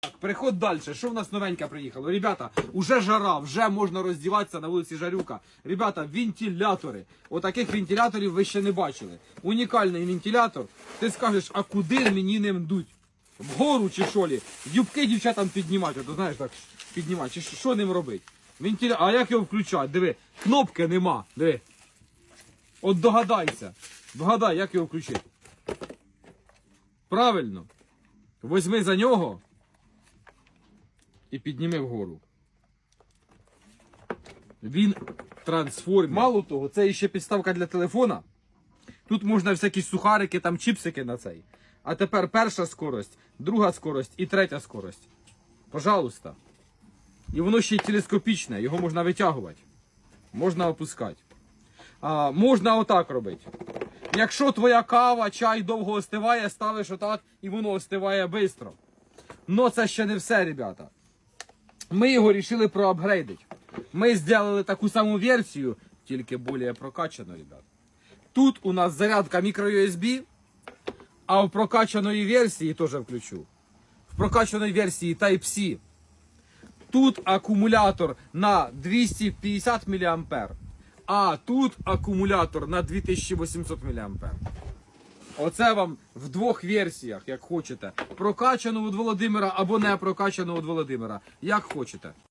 Так, переход далі. Що в нас новеньке приїхало? Ребята, уже жара, вже можна роздіватися на вулиці Жарюка. Ребята, вентилятори. Отаких вентиляторів ви ще не бачили. Унікальний вентилятор. Ти скажеш, а куди мені ним дуть? Вгору чи що лі? Юбки дівчатам піднімати, то знаєш так, піднімати. Чи що- ним робити? Вентиля... А як його включати? Диви, кнопки нема. Диви. От догадайся. Вгадай, як його включити. Правильно. Возьми за нього і підніми вгору. Він трансформер. Мало того, це ще підставка для телефона. Тут можна всякі сухарики, там чіпсики на цей. А тепер перша скорость, друга скорость і третя скорость. Пожалуйста. І воно ще й телескопічне, його можна витягувати. Можна опускати. А, можна отак робити. Якщо твоя кава, чай довго остиває, ставиш отак і воно остиває швидко. Но це ще не все, ребята. Ми його вирішили проапгрейдити. Ми зробили таку саму версію, тільки більш прокачану, ребят. Тут у нас зарядка microUSB, а в прокачаної версії теж включу. В прокачаної версії Type-C. Тут акумулятор на 250 мА, а тут акумулятор на 2800 мА. Оце вам в двох версіях, як хочете. Прокачану від Володимира або не прокачану від Володимира. Як хочете.